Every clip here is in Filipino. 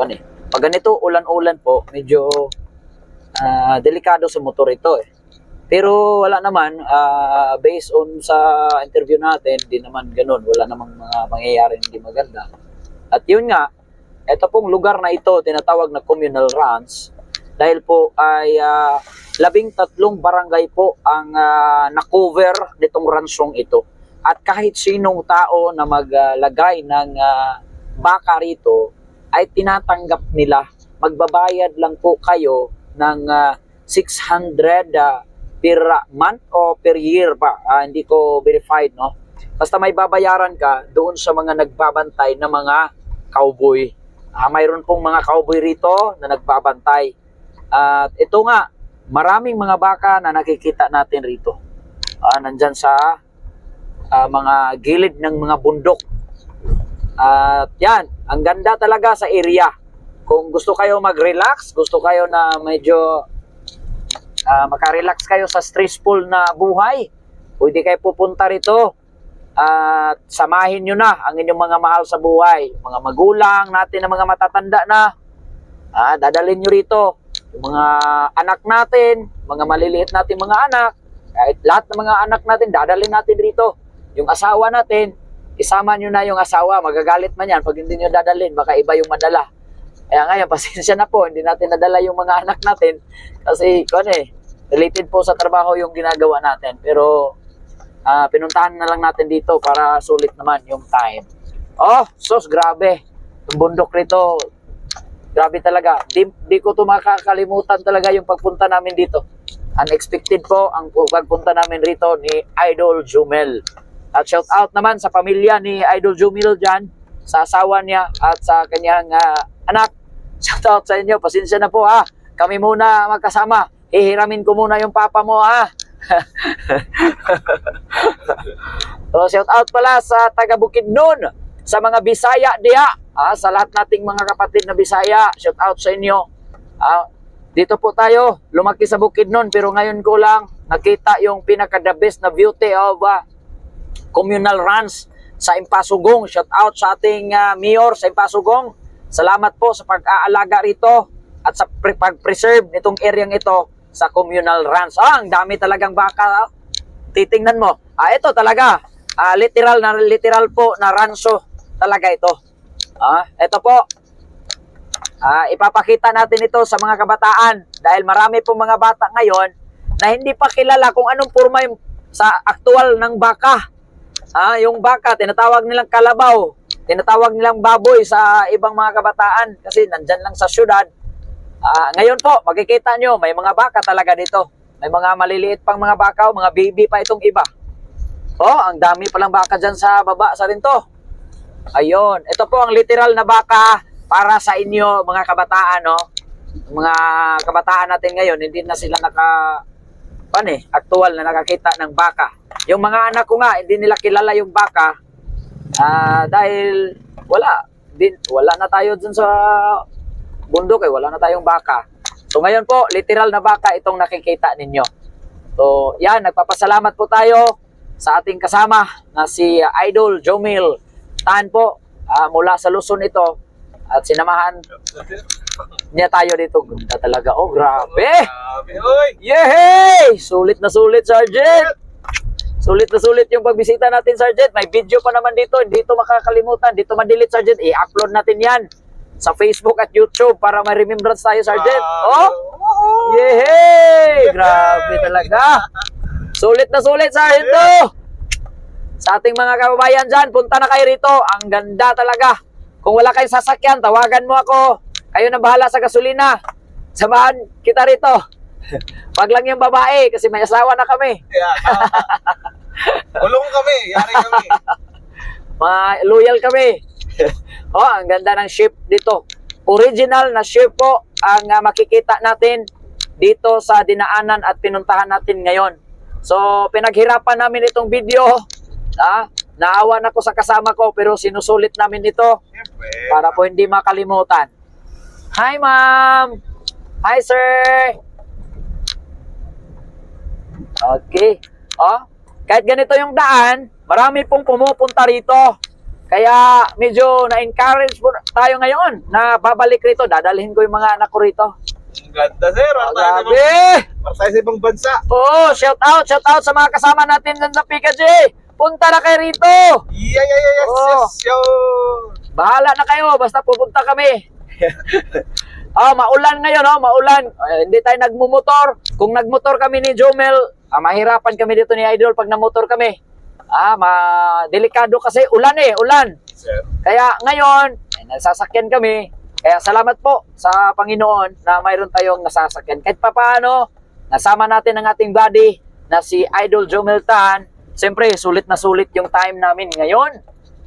kuwan eh. Pag ganito, ulan-ulan po, medyo ah, delikado sa motor ito eh. Pero wala naman, ah, based on sa interview natin, di naman ganun. Wala namang mga mangyayari hindi maganda. At yun nga, ito pong lugar na ito, tinatawag na communal runs, dahil po ay ah, labing tatlong barangay po ang ah, na-cover nitong ransong ito. At kahit sinong tao na maglagay ng ah, baka rito, ay tinatanggap nila. Magbabayad lang po kayo ng ah, 600 ah, per month o per year pa. Ah, hindi ko verified, no? Basta may babayaran ka doon sa mga nagbabantay na mga cowboy. Ah, mayroon pong mga cowboy rito na nagbabantay. At ito nga, maraming mga baka na nakikita natin rito. Ah, nandyan sa ah, mga gilid ng mga bundok. At yan, ang ganda talaga sa area. Kung gusto kayo mag-relax, gusto kayo na medyo ah, makarelax kayo sa stressful na buhay, pwede kayo pupunta rito at samahin nyo na ang inyong mga mahal sa buhay. Mga magulang natin na mga matatanda na, ah, dadalhin nyo rito. Yung mga anak natin, mga maliliit natin mga anak, kahit lahat ng mga anak natin, dadalhin natin rito. Yung asawa natin, isama nyo na yung asawa, magagalit man yan pag hindi nyo dadalhin, baka iba yung madala. Kaya ngayon, pasensya na po, hindi natin nadala yung mga anak natin kasi kung ano eh, related po sa trabaho yung ginagawa natin. Pero ah, pinuntahan na lang natin dito para sulit naman yung time. Oh, sos, grabe. Yung bundok rito, grabe talaga. Di, di ko to makakalimutan talaga yung pagpunta namin dito. Unexpected po ang pagpunta namin rito ni Idol Jumel. At shout out naman sa pamilya ni Idol Jumel dyan, sa asawa niya at sa kanyang ah, anak. Shout out sa inyo. Pasensya na po ha. Kami muna magkasama. Hihiramin ko muna yung papa mo ha. so shout out pala sa taga Bukidnon, sa mga Bisaya diha, ah, sa lahat nating mga kapatid na Bisaya, shout out sa inyo. Ah, dito po tayo, lumaki sa Bukidnon pero ngayon ko lang nakita yung pinaka the best na beauty of ah, communal runs sa Impasugong. Shout out sa ating ah, mayor sa Impasugong. Salamat po sa pag-aalaga rito at sa pre- pag-preserve nitong areang ito sa communal runs. Ah, ang dami talagang baka. ah. Titingnan mo. Ah, ito talaga. Ah, literal na literal po na ranso talaga ito. Ah, ito po. Ah, ipapakita natin ito sa mga kabataan dahil marami pong mga bata ngayon na hindi pa kilala kung anong forma yung sa aktual ng baka. Ah, yung baka tinatawag nilang kalabaw, tinatawag nilang baboy sa ibang mga kabataan kasi nandyan lang sa syudad. Ah, ngayon po, makikita nyo, may mga baka talaga dito. May mga maliliit pang mga baka, mga baby pa itong iba. Oh, ang dami palang baka dyan sa baba sa rin to. Ayun, ito po ang literal na baka para sa inyo mga kabataan, no? Mga kabataan natin ngayon, hindi na sila naka pan eh, aktual na nakakita ng baka. Yung mga anak ko nga, hindi nila kilala yung baka ah dahil wala. Din, wala na tayo dun sa bundok eh, wala na tayong baka. So ngayon po, literal na baka itong nakikita ninyo. So yan, nagpapasalamat po tayo sa ating kasama na si Idol Jomil Tan po ah, mula sa Luzon ito at sinamahan niya tayo dito. Ganda talaga. Oh, grabe! Grabe, oy! Yehey! Sulit na sulit, Sergeant! Sulit na sulit yung pagbisita natin, Sergeant. May video pa naman dito. Hindi ito makakalimutan. Dito ma-delete, Sergeant. I-upload natin yan sa Facebook at YouTube para may remembrance tayo, Sergeant. Oh! Yehey! Grabe talaga. Sulit na sulit, Sergeant. to. Sa ating mga kababayan dyan, punta na kayo rito. Ang ganda talaga. Kung wala kayong sasakyan, tawagan mo ako. Kayo na bahala sa gasolina. Samahan kita rito. Wag lang yung babae kasi may asawa na kami. Yeah, Kulong kami, yari kami. Mga loyal kami. oh, ang ganda ng ship dito. Original na ship po ang ah, makikita natin dito sa dinaanan at pinuntahan natin ngayon. So, pinaghirapan namin itong video. Ah, naawa na ko sa kasama ko pero sinusulit namin ito para po hindi makalimutan. Hi, ma'am! Hi, sir! Okay. Oh, kahit ganito yung daan, marami pong pumupunta rito. Kaya medyo na-encourage po tayo ngayon na babalik rito. Dadalhin ko yung mga anak ko rito. Ang ganda, sir. Oh, grabe! ibang, para tayo sa ibang bansa. Oo, shout out, shout out sa mga kasama natin dyan sa Pikachu. Punta na kayo rito. Yeah, yeah, yeah, yes, Oh. yes, yo. Bahala na kayo, basta pupunta kami. Ah, maulan ngayon, oh, maulan. Eh, hindi tayo nagmumotor. Kung nagmotor kami ni Jomel, ah, mahirapan kami dito ni Idol pag namotor kami. Ah, ma delikado kasi ulan eh, ulan. Sir. Kaya ngayon, eh, nasasakyan kami. Kaya salamat po sa Panginoon na mayroon tayong nasasakyan. Kahit papaano, nasama natin ang ating buddy na si Idol Jomel Tan. Siyempre, sulit na sulit yung time namin ngayon.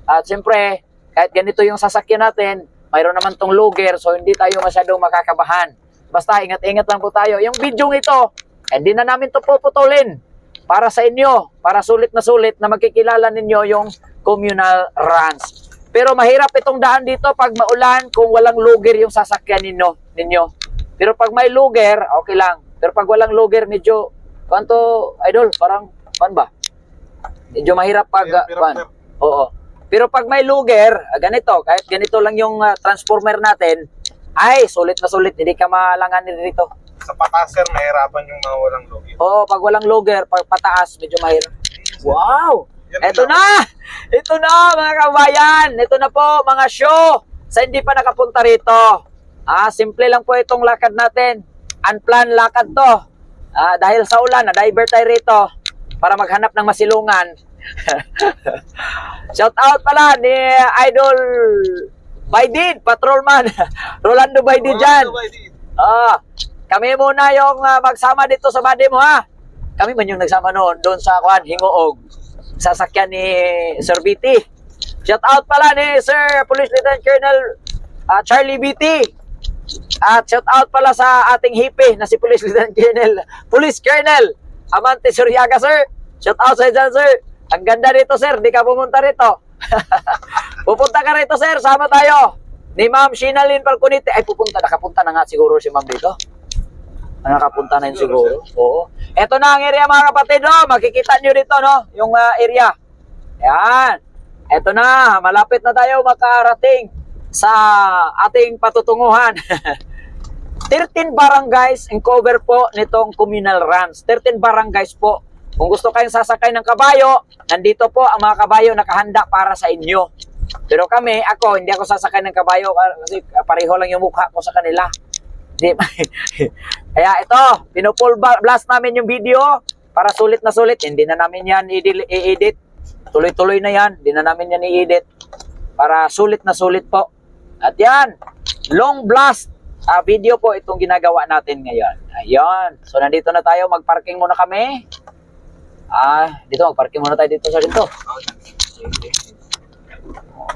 At siyempre, kahit ganito yung sasakyan natin, mayroon naman tong luger, so hindi tayo masyadong makakabahan. Basta ingat-ingat lang po tayo. Yung video ito, hindi na namin to puputulin para sa inyo, para sulit na sulit na magkikilala ninyo yung communal runs. Pero mahirap itong daan dito pag maulan kung walang luger yung sasakyan ninyo. ninyo. Pero pag may luger, okay lang. Pero pag walang luger, medyo, kwanto, idol, parang, pan ba? Medyo mahirap pag, pan. Oo. Pero pag may luger, ah, ganito, kahit ganito lang yung ah, transformer natin, ay, sulit na sulit, hindi ka malanganin dito. sa patas, sir, mahirapan yung mga walang logi. Oo, pag walang luger, pag pataas, medyo mahirap. Wow! Ito na! Ito na, mga kabayan! Ito na po, mga show! Sa hindi pa nakapunta rito. Ah, simple lang po itong lakad natin. Unplanned lakad to. Ah, dahil sa ulan, na-divert tayo rito para maghanap ng masilungan. Shout out pala ni Idol Baidid, patrolman. Rolando Baidid dyan. Ah, kami muna yung ah, magsama dito sa body mo ha. Kami man yung nagsama noon doon sa Kwan Hingoog. Sasakyan ni Sir BT. Shout out pala ni Sir Police Lieutenant Colonel ah, Charlie BT. At shout out pala sa ating hippie na si Police Lieutenant Colonel Police Colonel Amante Suryaga sir. Shout out sa dyan sir. Ang ganda rito sir, di ka pumunta rito. Pupunta ka rito sir, sama tayo. Ni Ma'am Shinalyn Falconite. Ay pupunta, nakapunta na nga siguro si Ma'am dito. Ah, Nakapunta na yun siguro. Oo. Ito na ang area mga kapatid, no? Makikita nyo dito, no? Yung ah, area. Yan. Ito na, malapit na tayo makarating sa ating patutunguhan. 13 barangays ang cover po nitong communal runs. 13 barangays po. Kung gusto kayong sasakay ng kabayo, nandito po ang mga kabayo nakahanda para sa inyo. Pero kami, ako, hindi ako sasakay ng kabayo kasi pareho lang yung mukha ko sa kanila. Di, Kaya ito, pinupull blast namin yung video para sulit na sulit. Hindi na namin yan i-edit. Tuloy-tuloy na yan. Hindi na namin yan i-edit. Para sulit na sulit po. At yan, long blast ah, video po itong ginagawa natin ngayon. Ayun. So nandito na tayo. Magparking muna kami. Ah, dito magparking muna tayo dito sa dito.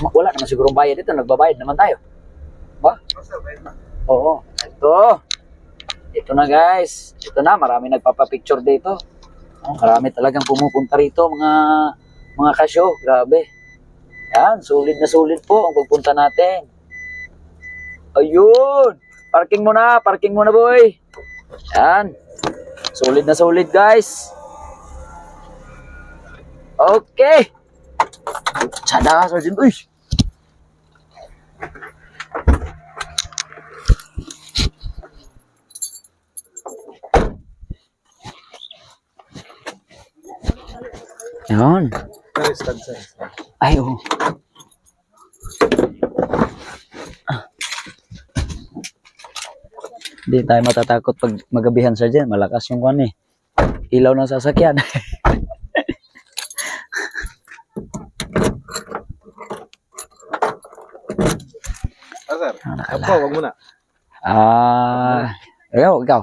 Wala naman sigurong bayad dito. Nagbabayad naman tayo. Ba? Oo. Ito. Ito na guys. Ito na. Marami nagpapapicture dito. Oh, marami talagang pumupunta rito mga mga kasyo. Grabe. Yan. Sulit na sulit po ang pagpunta natin. Ayun. Parking muna. Parking muna boy. Yan. Sulit na sulit guys. Okay. Sada, Sergeant. Uy. Sir. Ay, oo. Ah. Hindi tayo matatakot pag magabihan dyan. Malakas yung kwan eh. Ilaw ng sasakyan. Ah, sir. Ah, nakala. Ako, wag muna. Ah, ikaw, ikaw.